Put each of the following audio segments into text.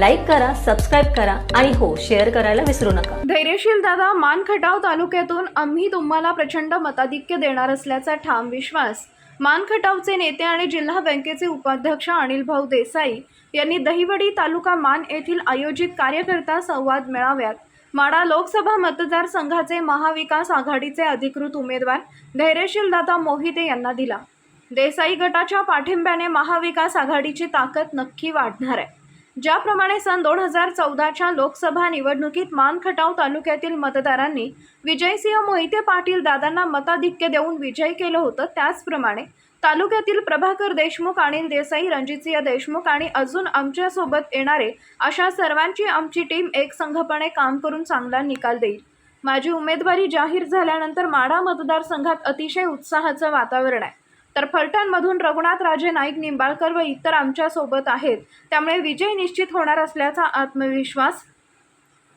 Like करा subscribe करा आणि हो शेअर करायला विसरू नका. धैर्यशील दादा मानखटाव तालुक्यातून आम्ही तुम्हाला प्रचंड मताधिक्य देणार असल्याचा ठाम विश्वास. मानखटावचे नेते आणि जिल्हा बँकेचे उपाध्यक्ष अनिल भाऊ देसाई यांनी दहिवडी तालुका मान येथील आयोजित कार्यकर्ता संवाद मेळाव्यात माडा लोकसभा मतदारसंघाचे महाविकास आघाडीचे अधिकृत उमेदवार धैर्यशील दादा मोहिते यांना दिला. देसाई गटाच्या पाठिंब्याने महाविकास आघाडीची ताकद नक्की वाढणार आहे. ज्याप्रमाणे सन दोन हजार चौदाच्या लोकसभा निवडणुकीत मानखटाव तालुक्यातील मतदारांनी विजयसिंह मोहिते पाटील दादांना मताधिक्य देऊन विजय केलं होतं. त्याचप्रमाणे तालुक्यातील प्रभाकर देशमुख अनिल देसाई रणजितसिंह देशमुख आणि अजून आमच्यासोबत येणारे अशा सर्वांची आमची टीम एक संघपणे काम करून चांगला निकाल देईल. माझी उमेदवारी जाहीर झाल्यानंतर माढा मतदारसंघात अतिशय उत्साहाचं वातावरण आहे. तर फलटणमधून रघुनाथ राजे नाईक निंबाळकर व इतर आमच्यासोबत आहेत. त्यामुळे विजय निश्चित होणार असल्याचा आत्मविश्वास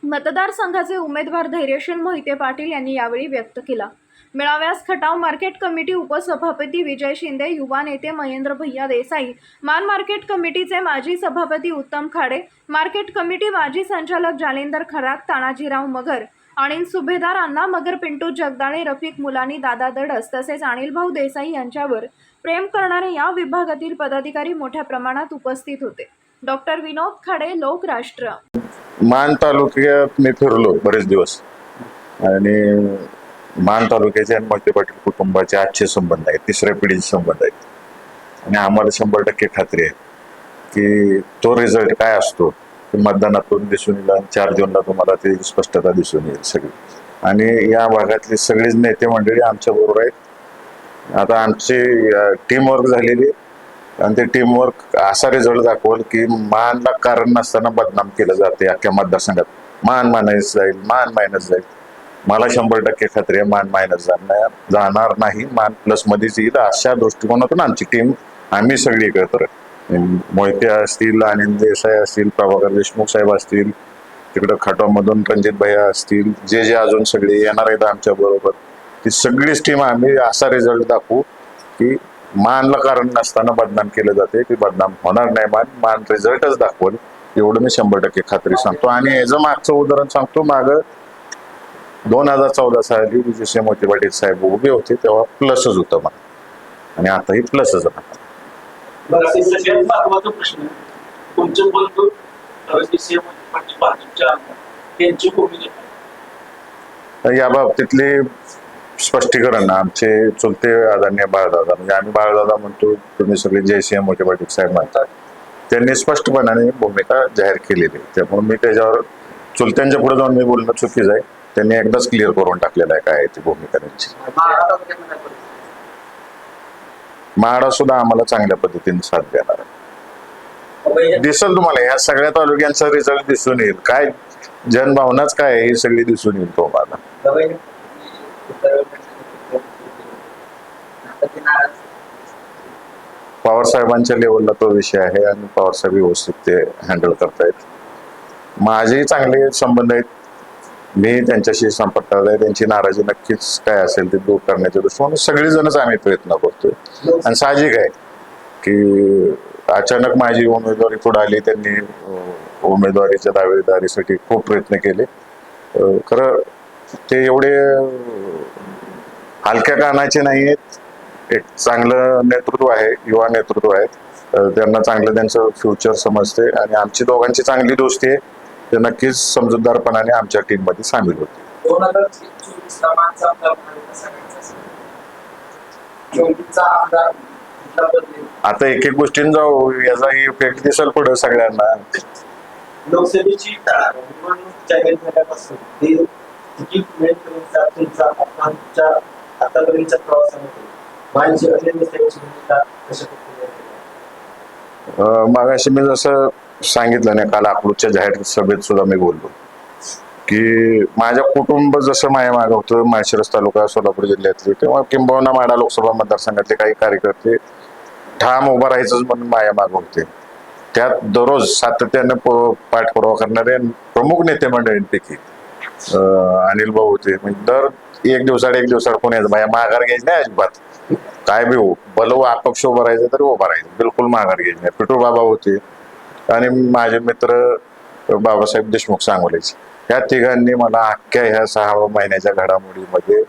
मतदारसंघाचे उमेदवार धैर्यशील मोहिते पाटील यांनी यावेळी व्यक्त केला. मेळाव्यास खटाव मार्केट कमिटी उपसभापती विजय शिंदे युवा नेते महेंद्र भैया देसाई मान मार्केट कमिटीचे माजी सभापती उत्तम खाडे मार्केट कमिटी माजी संचालक जालेंदर खरात तानाजीराव मगर आणि सुभेदार अण्णा मगर पिंटू जगदाळे रफिक मुलानी दादा दडस तसेच अनिल भाऊ देसाई यांच्यावर प्रेम करणारे या विभागातील पदाधिकारी मोठ्या प्रमाणात उपस्थित होते. डॉक्टर विनोद खाडे लोकराष्ट्र. मान तालुक्यात मी फिरलो बरेच दिवस. आणि मान तालुक्याचे आणि मोठे पाटील कुटुंबाचे आजचे संबंध आहेत तिसऱ्या पिढीचे संबंध आहेत. आणि आम्हाला शंभर टक्के खात्री आहे की तो रिझल्ट काय असतो ते मतदानातून दिसून येईल आणि चार जूनला तुम्हाला ते स्पष्टता दिसून येईल सगळी. आणि या भागातली सगळीच नेते मंडळी आमच्या बरोबर आहेत. आता आमची टीमवर्क झालेली आणि ते टीमवर्क असा रिझल्ट दाखवल की मानला कारण नसताना बदनाम केलं जाते अख्ख्या मतदारसंघात. मान मायनस जाईल मान मायनस जाईल. मला शंभर टक्के खात्री आहे मान मायनस जाणार जाणार नाही मान प्लस मध्येच येईल अशा दृष्टिकोनातून आमची टीम आम्ही सगळी एकत्र मोहिते असतील आनंद देसाई असतील प्रभाकर देशमुख साहेब असतील तिकडं खटावमधून रणजित भैया असतील जे जे अजून सगळे येणार आहेत आमच्या बरोबर ती सगळीच टीम आम्ही असा रिझल्ट दाखवू की मानला कारण नसताना बदनाम केलं जाते की बदनाम होणार नाही. मान मान रिझल्टच दाखवल. एवढं मी शंभर टक्के खात्री सांगतो. आणि याचं मागचं उदाहरण सांगतो माग दोन हजार चौदा साली विजयसिंह मोती पाटील साहेब उभे होते तेव्हा प्लसच होतं मला आणि आताही प्लसच आहे सगळ्यात महत्त्वाचा प्रश्न. तुमचं त्यांची भूमिका या बाबतीतले स्पष्टीकरण आमचे चुलते आदरणीय बाळदादा म्हणजे आम्ही बाळदादा म्हणतो तुम्ही सगळे जयसिंह मोठे पाटील साहेब म्हणतात त्यांनी स्पष्टपणाने भूमिका जाहीर केलेली आहे. त्यामुळे मी त्याच्यावर चुलत्यांच्या पुढे जाऊन मी बोलणं चुकीच आहे त्यांनी एकदाच क्लिअर करून टाकलेलं आहे काय ती भूमिका त्यांची म्हाडा सुद्धा आम्हाला चांगल्या पद्धतीने साथ देणार आहे. दिसल तुम्हाला या सगळ्या तालुक्यांचा रिझल्ट दिसून येईल. काय जनभावनाच काय आहे हे सगळी दिसून येईल तुम्हाला. पवार साहेबांच्या लेवलला तो विषय आहे आणि पवार साहेब व्यवस्थित ते हँडल करतायत. माझेही चांगले संबंध आहेत. मी त्यांच्याशी संपर्कात आहे. त्यांची नाराजी नक्कीच काय असेल ते दूर करण्याच्या दृष्टीने सगळेजणच आम्ही प्रयत्न करतोय. आणि साहजिक आहे की अचानक माझी उमेदवारी पुढे आली त्यांनी उमेदवारीच्या दावेदारीसाठी खूप प्रयत्न केले. खरं ते एवढे हलक्या कानाचे नाही आहेत एक चांगलं नेतृत्व आहे युवा नेतृत्व आहे. त्यांना चांगलं त्यांचं फ्युचर समजते आणि आमची दोघांची चांगली दोस्ती आहे. ते नक्कीच समजूतदारपणाने आमच्या टीममध्ये सामील होते? आता एक एक गोष्टींना जाऊ याचा इफेक्ट दिसेल पुढे सगळ्यांना. लोकसभेची मी जसं सांगितलं नाही काल अकलूजच्या जाहीर सभेत सुद्धा मी बोललो. की माझ्या कुटुंब जसं माया मागं होतं माळशिरस तालुका सोलापूर जिल्ह्यातले तेव्हा किंबहुना माडा लोकसभा मतदारसंघातले काही कार्यकर्ते ठाम उभं राहायचंच म्हणून माया मागं होते. त्यात दररोज सातत्याने पाठपुरावा करणारे प्रमुख नेते मंडळींपैकी अनिल भाऊ होते. म्हणजे दर एक दिवसाड एक दिवसाड कोणी बाया माघार घ्यायची नाही अजिबात. काय बी हो भलं अपक्ष उभं राहायचं तरी उभं राहायचं. बिलकुल माघार घ्यायचं नाही. पिटू बाबा होते. आणि माझे मित्र बाबासाहेब देशमुख सांगोलेचे. या तिघांनी मला अख्ख्या ह्या सहा महिन्याच्या घडामोडीमध्ये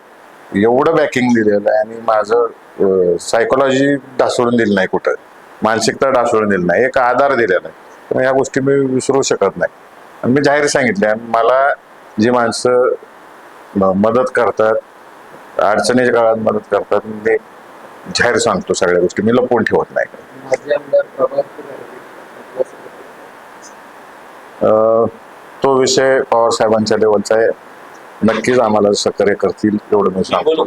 एवढं बॅकिंग दिलेलं आहे आणि माझं सायकोलॉजी ढासळून दिली नाही कुठं. मानसिकता ढासळून दिली नाही. एक आधार दिलेला आहे. ह्या गोष्टी मी विसरू शकत नाही. आणि मी जाहीर सांगितले मला जी माणसं मदत करतात अडचणीच्या काळात मदत करतात मी जाहीर सांगतो सगळ्या गोष्टी. मी लपवून ठेवत नाही माजी आमदार प्रभाकर गारवे अं, तो विषय पवार साहेबांच्या लेवलचा आहे. नक्कीच आम्हाला सहकार्य करतील एवढं मी सांगतो.